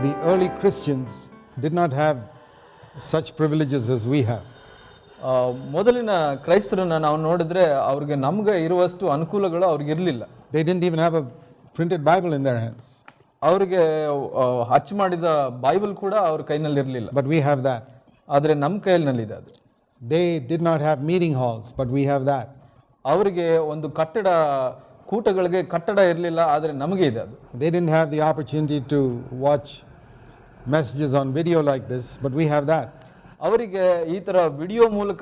the early Christians did not have such privileges as we have. ಆ, ಮೊದಲಿನ ಕ್ರೈಸ್ತರನ್ನ ನಾವು ನೋಡಿದ್ರೆ ಅವ್ರಿಗೆ ನಮ್ಗೆ ಇರುವಷ್ಟು ಅನುಕೂಲಗಳು ಅವ್ರಿಗೆ ಇರಲಿಲ್ಲ They didn't even have a printed Bible in their hands. ಅವ್ರಿಗೆ ಆ, ಅಚ್ಚು ಮಾಡಿದ ಬೈಬಲ್ ಕೂಡ ಅವ್ರ ಕೈನಲ್ಲಿ ಇರಲಿಲ್ಲ But we have that. ಆದರೆ ನಮ್ಮ ಕೈಯಲ್ಲಿದೆ ಅದು They did not have meeting halls, but we have that. ಅವರಿಗೆ ಒಂದು ಕಟ್ಟಡ ಕೂಟಗಳಿಗೆ ಕಟ್ಟಡ ಇರಲಿಲ್ಲ ಆದರೆ ನಮಗೆ ಇದೆ ಅದು They didn't have the opportunity to watch messages on video like this, but we have that. ಅವರಿಗೆ ಈ ಥರ ವಿಡಿಯೋ ಮೂಲಕ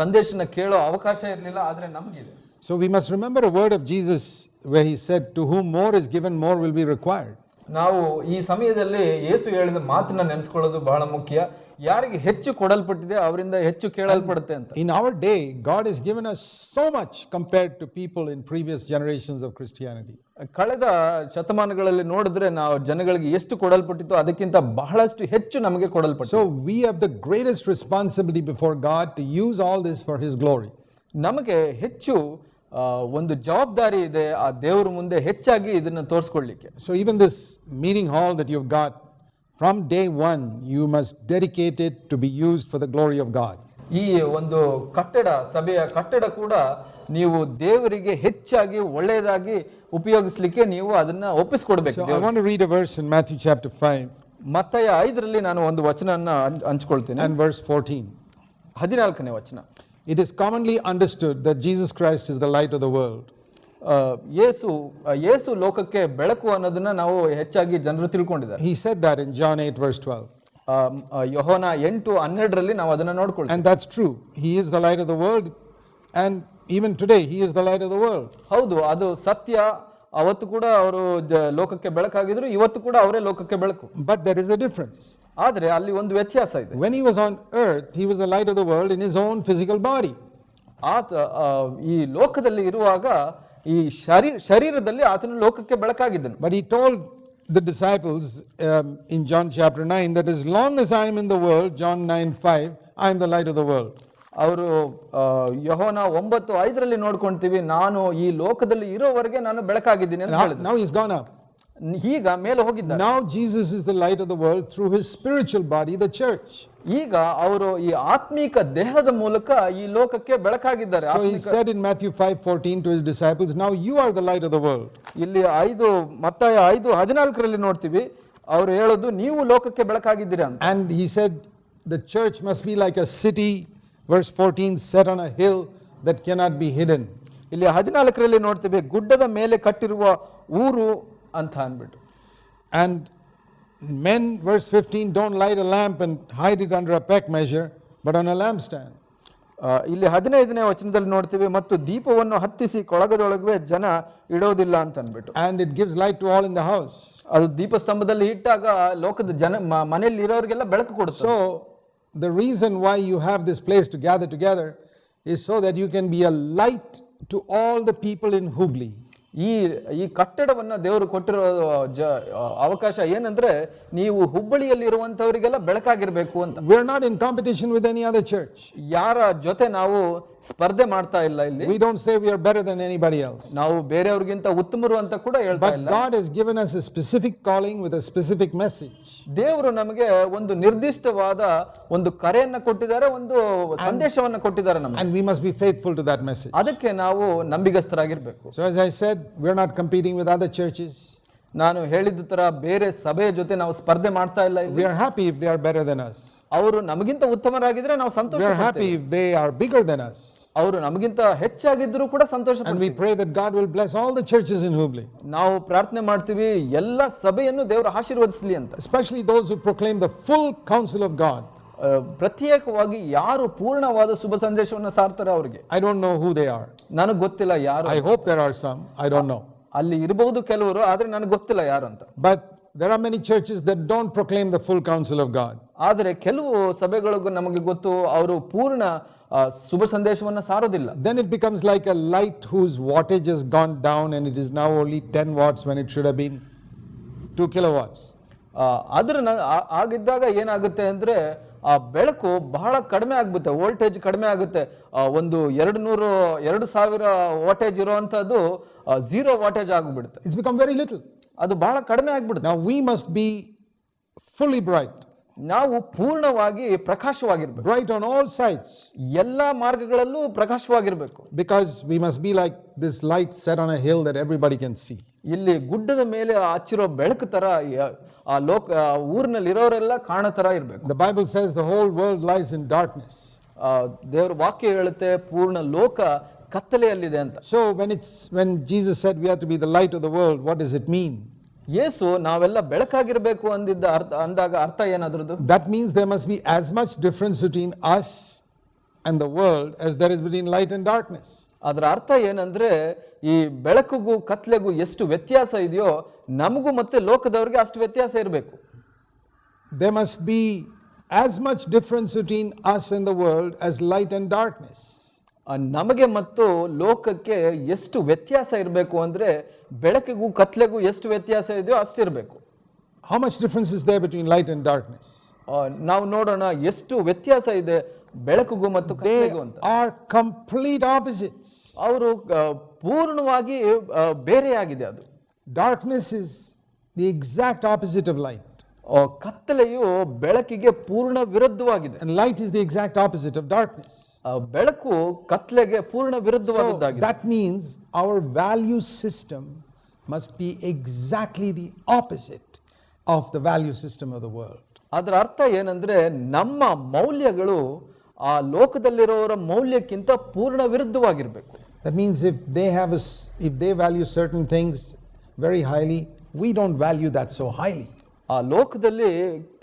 ಸಂದೇಶನ ಕೇಳೋ ಅವಕಾಶ ಇರಲಿಲ್ಲ ಆದರೆ ನಮಗಿದೆ So we must remember a word of Jesus where he said, To whom more is given, more will be required. ನಾವು ಈ ಸಮಯದಲ್ಲಿ ಯೇಸು ಹೇಳಿದ ಮಾತನ್ನ ನೆನೆಸ್ಕೊಳ್ಳೋದು ಬಹಳ ಮುಖ್ಯ ಯಾರಿಗೆ ಹೆಚ್ಚು ಕೊಡಲ್ಪಟ್ಟಿದೆ ಅವರಿಂದ ಹೆಚ್ಚು ಕೇಳಲ್ಪಡುತ್ತೆ ಅಂತ. In our day God is given a so much compared to people in previous generations of Christianity ಕಳೆದ ಶತಮಾನಗಳಲ್ಲಿ ನೋಡಿದ್ರೆ ನಾವು ಜನಗಳಿಗೆ ಎಷ್ಟು ಕೊಡಲ್ಪಟ್ಟಿತ್ತು ಅದಕ್ಕಿಂತ ಬಹಳಷ್ಟು ಹೆಚ್ಚು ನಮಗೆ ಕೊಡಲ್ಪಟ್ಟ so we have the greatest responsibility before God to use all this for his glory ನಮಗೆ ಹೆಚ್ಚು ಒಂದು ಜವಾಬ್ದಾರಿ ಇದೆ ಆ ದೇವರ ಮುಂದೆ ಹೆಚ್ಚಾಗಿ ಇದನ್ನು ತೋರಿಸ್ಕೊಳ್ಳಿಕ್ಕೆ. So even this meaning whole that you got from day one, you must dedicate it to be used for the glory of God. ಈ ಒಂದು ಕಟ್ಟಡ ಸಭೆಯ ಕಟ್ಟಡ ಕೂಡ ನೀವು ದೇವರಿಗೆ ಹೆಚ್ಚಾಗಿ ಒಳ್ಳೆಯದಾಗಿ ಉಪಯೋಗಿಸ್ಲಿಕ್ಕೆ ನೀವು ಅದನ್ನ ಒಪ್ಪಿಸ್ಕೊಡ್ಬೇಕು So I want to read a verse in Matthew chapter 5 ಮತ್ತಯ ಐದರಲ್ಲಿ ನಾನು ಒಂದು ವಚನವನ್ನ ಹಂಚ್- ಹಂಚ್ಕೊಳ್ತೀನಿ and verse 14. ಹದಿನಾಲ್ಕನೇ ವಚನ It is commonly understood that Jesus Christ is the light of the world. ಯೇಸು ಯೇಸು ಲೋಕಕ್ಕೆ ಬೆಳಕು ಅನ್ನೋದನ್ನ ನಾವು ಹೆಚ್ಚಾಗಿ ಜನರು ತಿಳ್ಕೊಂಡಿದ್ದಾರೆ He said that in John 8, verse 12. ಆ, ಆ, ಯೋಹೋನ ಎಂಟು ಹನ್ನೆರಡರಲ್ಲಿ ನಾವು ಅದನ್ನ ನೋಡ್ಕೊಳ್ತೀವಿ And that's true. He is the light of the world, and even today, He is the light of the world. ಹೌದು ಅದು ಸತ್ಯ ಅವತ್ತು ಕೂಡ ಅವರು ಲೋಕಕ್ಕೆ ಬೆಳಕಾಗಿದ್ರು ಇವತ್ತು ಕೂಡ ಅವರೇ ಲೋಕಕ್ಕೆ ಬೆಳಕು But there is a difference. ಆದ್ರೆ ಅಲ್ಲಿ ಒಂದು ವ್ಯತ್ಯಾಸ ಇದೆ When He was on earth, He was the light of the world in His own physical body. ಆತ ಆ, ಈ ಲೋಕದಲ್ಲಿ ಇರುವಾಗ ಈ ಶರೀರ ಶರೀರದಲ್ಲಿ ಆತನು ಲೋಕಕ್ಕೆ ಬೆಳಕಾಗಿದ್ದನು But He told the disciples um, in John chapter 9 that as long as I am in the world, John 9 5, I am the light of the world. ಅವರು ಯಹೋನ ಒಂಬತ್ತು ಐದರಲ್ಲಿ ನೋಡ್ಕೊಂತೀವಿ ನಾನು ಈ ಲೋಕದಲ್ಲಿ ಇರೋವರೆಗೆ ನಾನು ಬೆಳಕಾಗಿದ್ದೀನಿ now He's gone up. ಈಗ ಮೇಲೆ ಹೋಗಿದ್ದ now Jesus is the light of the world through his spiritual body the church ಈಗ ಅವರು ಈ ಆತ್ಮೀಕ ದೇಹದ ಮೂಲಕ ಈ ಲೋಕಕ್ಕೆ ಬೆಳಕಾಗಿದ್ದಾರೆ. So in Matthew 5:14 to his disciples now you are the light of world ಇಲ್ಲಿ 5 ಮತ್ತಾಯ 5 14 ರಲ್ಲಿ ನೋಡ್ತೀವಿ ಅವರು ಹೇಳೋದು ನೀವು ಲೋಕಕ್ಕೆ ಬೆಳಕಾಗಿದ್ದೀರ ಅಂತ. And he said the church must be like a city verse 14 set on a hill that can not be hidden ಇಲ್ಲಿ 14 ರಲ್ಲಿ ನೋಡ್ತೀವಿ ಗುಡ್ಡದ ಮೇಲೆ ಕಟ್ಟಿರುವ ಊರು ಅಂತ ಅಂದ್ಬಿಟ್ಟು And men, verse 15, don't light a lamp and hide it under a peck measure, but on a lampstand. ಆ, ಇಲ್ಲಿ ಹದಿನೈದನೇ ವಚನದಲ್ಲಿ ನೋಡ್ತೀವಿ ಮತ್ತು ದೀಪವನ್ನು ಹತ್ತಿಸಿ ಕೊಳಗದೊಳಗೆ ಜನ ಇಡೋದಿಲ್ಲ ಅಂತ ಅಂದ್ಬಿಟ್ಟು And it gives light to all in the house. ಅದು ದೀಪಸ್ತಂಭದಲ್ಲಿ ಇಟ್ಟಾಗ ಲೋಕದ ಜನ ಮ- ಮನೆಯಲ್ಲಿ ಇರೋರಿಗೆಲ್ಲ ಬೆಳಕು ಕೊಡುತ್ತೆ So the reason why you have this place to gather together is so that you can be a light to all the people in Hubli. ಈ ಈ ಕಟ್ಟಡವನ್ನು ದೇವರು ಕೊಟ್ಟಿರೋ ಜ ಅವಕಾಶ ಏನಂದ್ರೆ ನೀವು ಹುಬ್ಬಳ್ಳಿಯಲ್ಲಿ ಬೆಳಕಾಗಿರಬೇಕು ಅಂತ ಅಂತ are not in competition with any other church. ಯಾರ ಜೊತೆ ನಾವು ಸ್ಪರ್ಧೆ ಮಾಡ್ತಾ ಇಲ್ಲ ಇಲ್ಲಿ We don't say we are better than anybody else. ನಾವು ಬೇರೆಯವರಿಗಿಂತ ಉತ್ತಮರು ಅಂತ ಕೂಡ ಹೇಳ್ತಾ But ಇಲ್ಲ God has given us a specific calling with a specific message. ದೇವರು ನಮಗೆ ಒಂದು ನಿರ್ದಿಷ್ಟವಾದ ಒಂದು ಕರೆಯನ್ನ ಕೊಟ್ಟಿದ್ದಾರೆ ಒಂದು ಸಂದೇಶವನ್ನ ಕೊಟ್ಟಿದ್ದಾರೆ ನಮಗೆ And we must be faithful to that message. ಅದಕ್ಕೆ ನಾವು ನಂಬಿಗಸ್ತರಾಗಿರ್ಬೇಕು So, as I said, we're not competing with other churches. ನಾನು ಹೇಳಿದ ತರ ಬೇರೆ ಸಭೆಯ ಜೊತೆ ನಾವು ಸ್ಪರ್ಧೆ ಮಾಡ್ತಾ ಇಲ್ಲ we are happy if they are better than us ಅವರು ನಮಗಿಂತ ಉತ್ತಮರಾಗಿದ್ರೆ ನಾವು ಸಂತೋಷ we are happy if they are bigger than us ಅವರು ನಮಗಿಂತ ಹೆಚ್ಚಾಗಿದ್ರು ಕೂಡ ಸಂತೋಷ and we pray that God will bless all the churches in Hubli ನಾವು ಪ್ರಾರ್ಥನೆ ಮಾಡ್ತೀವಿ ಎಲ್ಲ ಸಭೆಯನ್ನು ದೇವರು ಆಶೀರ್ವದಿಸಲಿ ಅಂತ. Especially those who proclaim the full counsel of God ಪ್ರತ್ಯೇಕವಾಗಿ ಯಾರು ಪೂರ್ಣವಾದ ಶುಭ ಸಂದೇಶವನ್ನು ಸಾರ್ತಾರೆ ಅವರಿಗೆ. I don't know who they are ನನಗೆ ಗೊತ್ತಿಲ್ಲ ಯಾರು I hope there are some I don't know ಅಲ್ಲಿ ಇರಬಹುದು ಕೆಲವರು ಆದರೆ ನನಗೆ ಗೊತ್ತಿಲ್ಲ ಯಾರು ಅಂತ But there are many churches that don't proclaim the full counsel of God. ಆದರೆ ಕೆಲವು ಸಭೆಗಳಿಗೂ ನಮಗೆ ಗೊತ್ತು ಅವರು ಪೂರ್ಣ ಆ, ಶುಭ ಸಂದೇಶವನ್ನ ಸಾರೋದಿಲ್ಲ Then it becomes like a light whose wattage has gone down and it is now only 10 watts when it should have been 2 kilowatts. ಆ, ಅದ್ರ ನ- ಆ- ಆಗಿದ್ದಾಗ ಏನಾಗುತ್ತೆ ಅಂದ್ರೆ ಆ ಬೆಳಕು ಬಹಳ ಕಡಿಮೆ ಆಗುತ್ತೆ ವೋಲ್ಟೇಜ್ ಕಡಿಮೆ ಆಗುತ್ತೆ ಆ, ಒಂದು ಎರಡು ನೂರು ಎರಡು ಸಾವಿರ ವಾಟೇಜ್ ಇರುವಂತದ್ದು ಝೀರೋ ವಾಟೇಜ್ ಆಗಿಬಿಡುತ್ತೆ. ಇಟ್ಸ್ ಬಿಕಮ್ ವೆರಿ ಲಿಟಲ್ ಅದು ಬಹಳ ಕಡಿಮೆ ಆಗಿಬಿಡುತ್ತೆ. ನಾವು we must be fully bright ನಾವು ಪೂರ್ಣವಾಗಿ ಪ್ರಕಾಶವಾಗಿರ್ಬೇಕು. ರೈಟ್ ಆನ್ ಆಲ್ ಸೈಡ್ಸ್ ಎಲ್ಲ ಮಾರ್ಗಗಳಲ್ಲೂ ಪ್ರಕಾಶವಾಗಿರಬೇಕು. Because we must be like this light set on hill that everybody can see ಇಲ್ಲಿ ಗುಡ್ಡದ ಮೇಲೆ ಹಚ್ಚಿರೋ ಬೆಳಕು ತರ ಆ ಲೋಕ ಊರಿನಲ್ಲಿ ಇರೋರೆಲ್ಲ ಕಾಣೋ ತರ ಇರಬೇಕು. The Bible says the whole world lies in darkness ದೇವ್ರ ವಾಕ್ಯ ಹೇಳುತ್ತೆ ಪೂರ್ಣ ಲೋಕ ಕತ್ತಲೆಯಲ್ಲಿದೆ ಅಂತ So when it's when Jesus said we have to be the light of the world, what does it mean? ಯೇಸು ನಾವೆಲ್ಲ ಬೆಳಕಾಗಿರ್ಬೇಕು ಅಂದಿದ್ದ ಅರ್ಥ ಅಂದಾಗ ಅರ್ಥ ಏನಾದ್ರದ್ದು That means there must be as much difference between us and the world as there is between light and darkness. ಅದರ ಅರ್ಥ ಏನಂದ್ರೆ ಈ ಬೆಳಕಿಗೂ ಕತ್ಲೆಗೂ ಎಷ್ಟು ವ್ಯತ್ಯಾಸ ಇದೆಯೋ ನಮಗೂ ಮತ್ತೆ ಲೋಕದವ್ರಿಗೆ ಅಷ್ಟು ವ್ಯತ್ಯಾಸ ಇರಬೇಕು There must be as much difference between us and the world as light and darkness. ನಮಗೆ ಮತ್ತು ಲೋಕಕ್ಕೆ ಎಷ್ಟು ವ್ಯತ್ಯಾಸ ಇರಬೇಕು ಅಂದರೆ ಬೆಳಕಿಗೂ ಕತ್ಲೆಗೂ ಎಷ್ಟು ವ್ಯತ್ಯಾಸ ಇದೆಯೋ ಅಷ್ಟಿರಬೇಕು how much difference is there between light and darkness ನಾವು ನೋಡೋಣ ಎಷ್ಟು ವ್ಯತ್ಯಾಸ ಇದೆ ಬೆಳಕಿಗೂ ಮತ್ತು ಕತ್ಲೆಗೂ ಅಂತ. ಆರ್ ಕಂಪ್ಲೀಟ್ ಆಪೋಸಿಟ್ಸ್ ಅವರು ಪೂರ್ಣವಾಗಿ ಬೇರೆಯಾಗಿದೆ ಅದು. Darkness is the exact opposite of light ಕತ್ತಲೆಯು ಬೆಳಕಿಗೆ ಪೂರ್ಣ ವಿರುದ್ಧವಾಗಿದೆ. Light is the exact opposite of darkness ಬೆಳಕು ಕತ್ಲೆಗೆ ಪೂರ್ಣ So ವಿರುದ್ಧವಾದದ್ದಾಗಿದೆ that means our value system must be exactly the opposite of the value system of the world. ಅದರ ಅರ್ಥ ಏನಂದ್ರೆ ನಮ್ಮ ಮೌಲ್ಯಗಳು ಆ ಲೋಕದಲ್ಲಿರೋರ ಮೌಲ್ಯಕ್ಕಿಂತ ಪೂರ್ಣ ವಿರುದ್ಧವಾಗಿರ್ಬೇಕು That means if they have a, s- if they value certain things very highly, we don't value that so highly. ಆ ಲೋಕದಲ್ಲಿ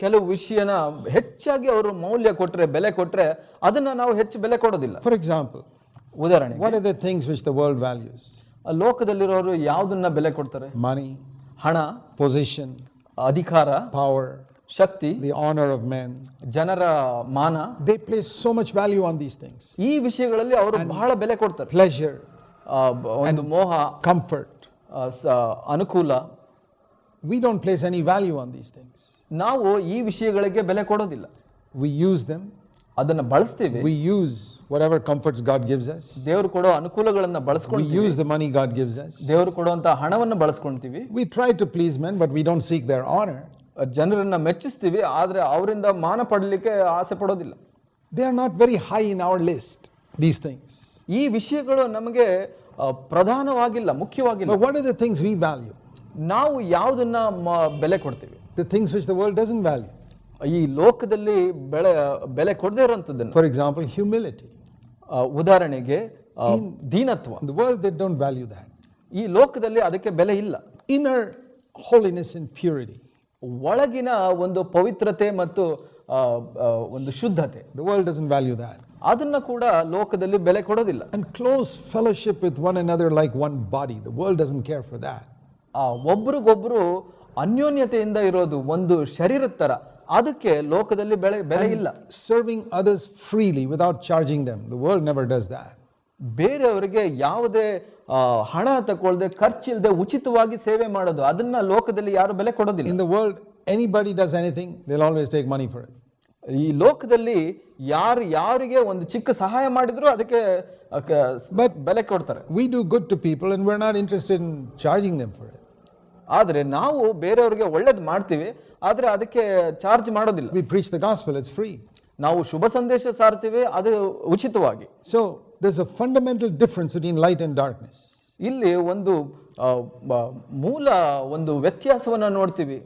ಕೆಲವು ವಿಷಯನ ಹೆಚ್ಚಾಗಿ ಅವರು ಮೌಲ್ಯ ಕೊಟ್ಟರೆ ಬೆಲೆ ಕೊಟ್ಟರೆ ಅದನ್ನ ನಾವು ಹೆಚ್ಚು ಬೆಲೆ ಕೊಡೋದಿಲ್ಲ. ಫಾರ್ ಎಕ್ಸಾಂಪಲ್ ಉದಾಹರಣೆ what are the things which the world values ಲೋಕದಲ್ಲಿರೋರು ಯಾವುದನ್ನ ಬೆಲೆ ಕೊಡ್ತಾರೆ? ಮನಿ ಹಣ ಪೊಸಿಷನ್ ಅಧಿಕಾರ ಪವರ್ ಶಕ್ತಿ ದಿ ಆನರ್ ಆಫ್ ಮ್ಯಾನ್ ಜನರ ಮಾನ. They place so much value on these things ಈ ವಿಷಯಗಳಲ್ಲಿ ಅವರು ಬಹಳ ಬೆಲೆ ಕೊಡ್ತಾರೆ. ಪ್ಲೆಷರ್ ಒಂದು ಮೋಹ ಕಂಫರ್ಟ್ ಅನುಕೂಲ. We don't place any value on these things. ನಾವು ಈ ವಿಷಯಗಳಿಗೆ ಬೆಲೆ ಕೊಡೋದಿಲ್ಲ We use them. ಅದನ್ನ ಬಳಸ್ತೀವಿ We use whatever comforts God gives us. ದೇವರು ಕೊಡೋ ಅನುಕೂಲಗಳನ್ನ We ಬಳಸ್ಕೊಂತೀವಿ use the money God gives us. ದೇವರು ಕೊಡುವಂತ ಹಣವನ್ನು ಬಳಸ್ಕೊಂತೀವಿ We try to please men, but we don't seek their honor. ಜನರನ್ನ ಮೆಚ್ಚಿಸ್ತೀವಿ ಆದ್ರೆ ಅವರಿಂದ ಮಾನ ಪಡಲಿಕ್ಕೆ ಆಸೆ ಪಡೋದಿಲ್ಲ They are not very high in our list, these things. ಈ ವಿಷಯಗಳು ನಮಗೆ ಆ, ಪ್ರಧಾನವಾಗಿಲ್ಲ ಮುಖ್ಯವಾಗಿಲ್ಲ But what are the things we value? ನಾವು ಯಾವುದನ್ನ ಮ- ಬೆಲೆ ಕೊಡ್ತೀವಿ The things which the world doesn't value. ಈ ಲೋಕದಲ್ಲಿ ಬೆಳೆ ಬೆಲೆ ಕೊಡದೇ ಇರೋಂಥದ್ದನ್ನು For example, humility. ಆ, ಉದಾಹರಣೆಗೆ ಆ, ದೀನತ್ವ In the world, they don't value that. ಈ ಲೋಕದಲ್ಲಿ ಅದಕ್ಕೆ ಬೆಲೆ ಇಲ್ಲ Inner holiness and purity. ಒಳಗಿನ ಒಂದು ಪವಿತ್ರತೆ ಮತ್ತು ಆ, ಆ, ಒಂದು ಶುದ್ಧತೆ The world doesn't value that. ಅದನ್ನ ಕೂಡ ಲೋಕದಲ್ಲಿ ಬೆಲೆ ಕೊಡೋದಿಲ್ಲ And close fellowship with one another like one body. The world doesn't care for that. ಆ ಒಬ್ರಿಗೊಬ್ರು ಅನ್ಯೋನ್ಯತೆಯಿಂದ ಇರೋದು ಒಂದು ಶರೀರದ ತರ. ಅದಕ್ಕೆ ಲೋಕದಲ್ಲಿ ಬೆಳೆ ಬೆಲೆ ಇಲ್ಲ. Serving others freely without charging them the world never does that ಬೇರೆಯವರಿಗೆ ಯಾವುದೇ ಹಣ ತಕೊಳ್ಳದೆ ಖರ್ಚಿಲ್ಲದೆ ಉಚಿತವಾಗಿ ಸೇವೆ ಮಾಡೋದು ಅದನ್ನ ಲೋಕದಲ್ಲಿ ಯಾರು ಬೆಲೆ ಕೊಡೋದಿಲ್ಲ. In the world anybody does anything they'll always take money for it ಈ ಲೋಕದಲ್ಲಿ ಯಾರು ಯಾರಿಗೆ ಒಂದು ಚಿಕ್ಕ ಸಹಾಯ ಮಾಡಿದ್ರು ಅದಕ್ಕೆ ಬೆಲೆ ಕೊಡ್ತಾರೆ. We do good to people and we're not interest in charging them for it ಆದರೆ ನಾವು ಬೇರೆಯವರಿಗೆ ಒಳ್ಳೇದು ಮಾಡ್ತೀವಿ ಆದರೆ ಅದಕ್ಕೆ ಚಾರ್ಜ್ ಮಾಡೋದಿಲ್ಲ. We preach the gospel it's free ನಾವು ಶುಭ ಸಂದೇಶ ಸಾರ್ತೀವಿ ಅದು ಉಚಿತವಾಗಿ. So this a fundamental difference between light and darkness ಇಲ್ಲಿ ಒಂದು ಮೂಲ ಒಂದು ವ್ಯತ್ಯಾಸವನ್ನು ನೋಡ್ತೀವಿ.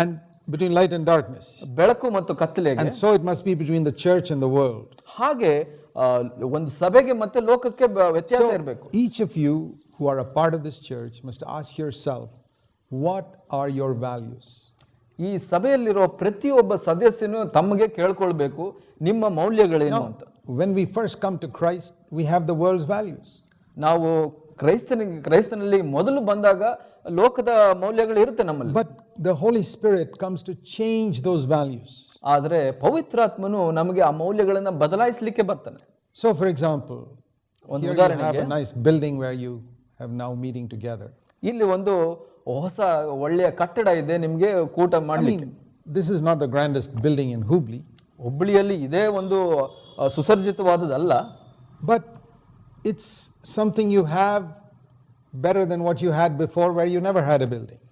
And between light and darkness ಬೆಳಕು ಮತ್ತು ಕತ್ತಲೆ and so it must be between the church and the world ಹಾಗೆ ಒಂದು ಸಭೆಗೆ ಮತ್ತೆ ಲೋಕಕ್ಕೆ ವ್ಯತ್ಯಾಸ ಇರಬೇಕು. Each of you who are a part of this church must ask yourself what are your values ಈ ಸಭೆಯಲ್ಲಿರೋ ಪ್ರತಿಯೊಬ್ಬ ಸದಸ್ಯನು ತಮಗೆ ಕೇಳ್ಕೊಳ್ಬೇಕು ನಿಮ್ಮ ಮೌಲ್ಯಗಳೇನು ಅಂತ. When we first come to Christ we have the world's values ನಾವು ಕ್ರೈಸ್ತನಿಗೆ ಕ್ರೈಸ್ತನಲ್ಲಿ ಮೊದಲು ಬಂದಾಗ ಲೋಕದ ಮೌಲ್ಯಗಳು ಇರುತ್ತೆ ನಮ್ಮಲ್ಲಿ. But the Holy Spirit comes to change those values ಆದರೆ ಪವಿತ್ರಾತ್ಮನು ನಮಗೆ ಆ ಮೌಲ್ಯಗಳನ್ನು ಬದಲಾಯಿಸಲಿಕ್ಕೆ ಬರ್ತಾನೆ. ಸೊ ಫಾರ್ ಎಕ್ಸಾಂಪಲ್ ಒಂದು ಉದಾಹರಣೆ ನೈಸ್ ಬಿಲ್ಡಿಂಗ್ ವ್ಯಾಲ್ಯೂ ಹ್ಯಾವ್ ನಾವು building where you have now meeting together. ಇಲ್ಲಿ ಒಂದು ಹೊಸ ಒಳ್ಳೆಯ ಕಟ್ಟಡ ಇದೆ ನಿಮಗೆ ಕೂಟ ಮಾಡಿ this is not the grandest building in Hubli ಹುಬ್ಳಿಯಲ್ಲಿ ಇದೇ ಒಂದು ಸುಸರ್ಜಿತವಾದದಲ್ಲ but it's something you have better than what you had before why you never had a building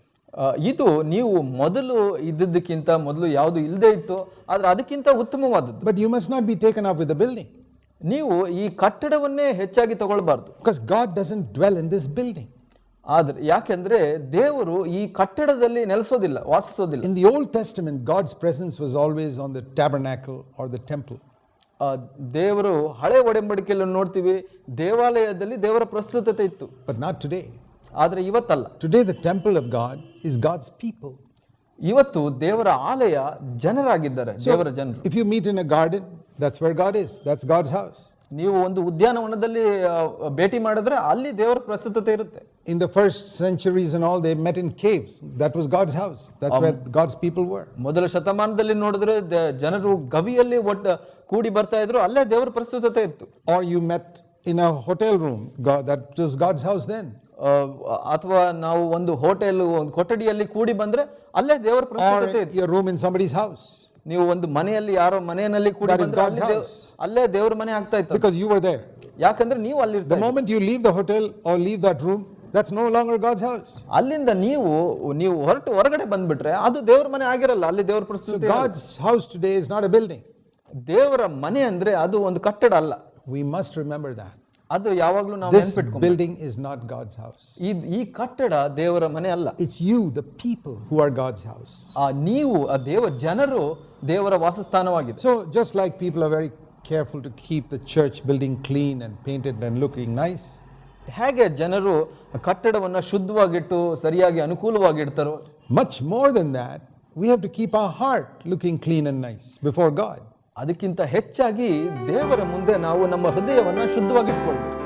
ಇದು ನೀವು ಮೊದಲು ಇದ್ದಿದ್ದಕ್ಕಿಂತ ಮೊದಲು ಯಾವುದು ಇಲ್ಲದೆ ಇತ್ತು ಆದರೆ ಅದಕ್ಕಿಂತ ಉತ್ತಮವಾದದ್ದು. But you must not be taken of with the building ನೀವು ಈ ಕಟ್ಟಡವನ್ನೇ ಹೆಚ್ಚಾಗಿ ತಗೊಳ್ಬಾರ್ದು. Because God doesn't dwell in this building ಆದ್ರೆ ಯಾಕೆಂದ್ರೆ ದೇವರು ಈ ಕಟ್ಟಡದಲ್ಲಿ ನೆಲೆಸೋದಿಲ್ಲ ವಾಸಿಸೋದಿಲ್ಲ. In the Old Testament God's presence was always on the tabernacle or the temple ದೇವರು ಹಳೆ ಒಡಂಬಡಿಕೆಯಲ್ಲಿ ನೋಡ್ತೀವಿ ದೇವಾಲಯದಲ್ಲಿ ದೇವರ ಪ್ರಸ್ತುತತೆ ಇತ್ತು. ಬಟ್ ನಾಟ್ ಟುಡೇ ಆದರೆ ಇವತ್ತಲ್ಲ. Today the temple of God is God's people ಇವತ್ತು ದೇವರ ಆಲಯ ಜನರಾಗಿದ್ದಾರೆ ದೇವರ ಜನರು. If you meet in a garden that's where God is that's God's house ನೀವು ಒಂದು ಉದ್ಯಾನವನದಲ್ಲಿ ಭೇಟಿ ಮಾಡಿದ್ರೆ ಅಲ್ಲಿ ದೇವರ ಪ್ರಸ್ತುತತೆ ಇರುತ್ತೆ. In the first centuries and all they met in caves that was God's house that's where God's people were ಮೊದಲ ಶತಮಾನದಲ್ಲಿ ನೋಡಿದ್ರೆ ಜನರು ಗವಿಯಲ್ಲಿ ಒಟ್ಟು ಕೂಡಿ ಬರ್ತಾ ಇದ್ರು ಅಲ್ಲೇ ದೇವರ ಪ್ರಸ್ತುತತೆ ಇತ್ತು. Or you met in a hotel room that was God's house then ಅಥವಾ ನಾವು ಒಂದು ಹೋಟೆಲ್ ಒಂದು ಕೊಠಡಿಯಲ್ಲಿ ಕೂಡಿ ಬಂದ್ರೆ ಅಲ್ಲೇ ದೇವರ ಪ್ರಸ್ತುತತೆ ಇತ್ತು. ರೂಮ್ ಇನ್ ಸಂಬಡೀಸ್ ಹೌಸ್ ನೀವು ಒಂದು ಮನೆಯಲ್ಲಿ ಯಾರೋ ಮನೆಯಲ್ಲಿ ಕೂಡ ಅಲ್ಲೇ ದೇವ್ರ ಮನೆ ಆಗ್ತಾ ಇತ್ತು. ಬಿಕಾಸ್ ಯು ವರ್ ದೇ ಯಾಕಂದ್ರೆ ನೀವು ಅಲ್ಲಿ the moment you leave the hotel or leave that room that's no longer God's house ಅಲ್ಲಿಂದ ನೀವು ನೀವು ಹೊರಟು ಹೊರಗಡೆ ಬಂದ್ಬಿಟ್ರೆ ಅದು ದೇವ್ರ ಮನೆ ಆಗಿರಲ್ಲ ಅಲ್ಲಿ ದೇವ್ರ ಪ್ರಸ್ತುತ God's house today is not a building ದೇವರ ಮನೆ ಅಂದ್ರೆ ಅದು ಒಂದು ಕಟ್ಟಡ ಅಲ್ಲ. ವಿ ಮಸ್ಟ್ ರಿಮೆಂಬರ್ ದಟ್ ಅದು ಯಾವಾಗ್ಲೂ ನಾವು This ನೆನ್ಪಿಟ್ಕೊಂಡು building is not God's house. ಈ ಈ ಕಟ್ಟಡ ದೇವರ ಮನೆ ಅಲ್ಲ It's you, the people, who are God's house. ಆ ನೀವು ಆ ದೇವ ಜನರು ದೇವರ ವಾಸಸ್ಥಾನವಾಗಿದೆ So, just like people are very careful to keep the church building clean and painted and looking nice, ಹೇಗೆ ಜನರು ಕಟ್ಟಡವನ್ನ ಶುದ್ಧವಾಗಿಟ್ಟು ಸರಿಯಾಗಿ ಅನುಕೂಲವಾಗಿಡ್ತಾರೋ much more than that, we have to keep our heart looking clean and nice before God. ಅದಕ್ಕಿಂತ ಹೆಚ್ಚಾಗಿ ದೇವರ ಮುಂದೆ ನಾವು ನಮ್ಮ ಹೃದಯವನ್ನು ಶುದ್ಧವಾಗಿಟ್ಕೊಳ್ಬೇಕು.